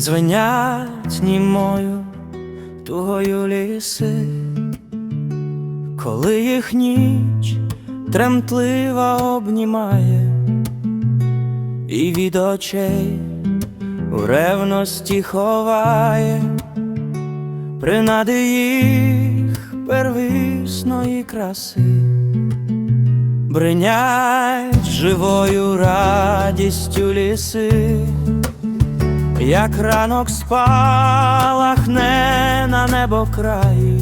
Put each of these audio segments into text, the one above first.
Звенять німою тугою ліси, коли їх ніч тремтлива обнімає, і від очей у ревності ховає, принади їх первісної краси, бринять живою радістю ліси як ранок спалахне на небо краї,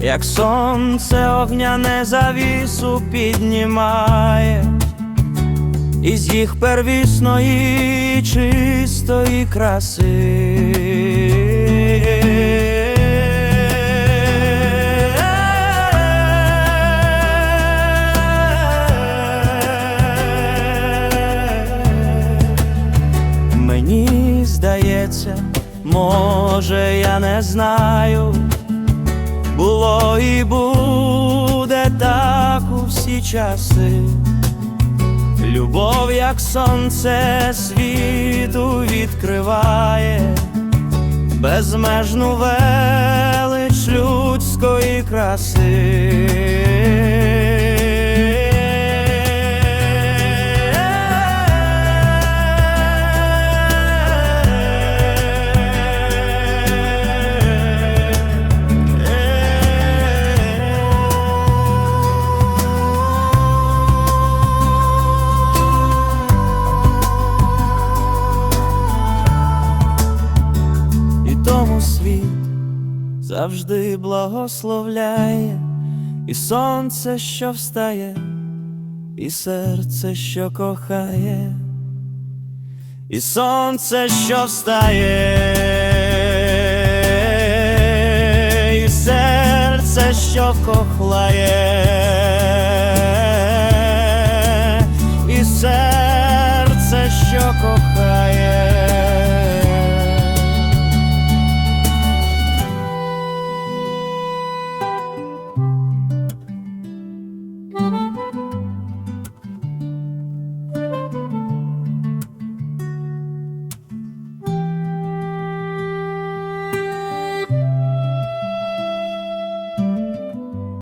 як сонце огняне завісу піднімає, із їх первісної чистої краси. Здається, може, я не знаю, було і буде так у всі часи. Любов, як сонце світу відкриває, безмежну велич людської І світ завжди благословляє, і сонце, що встає, і серце, що кохає, і сонце, що встає, і серце, що кохлає.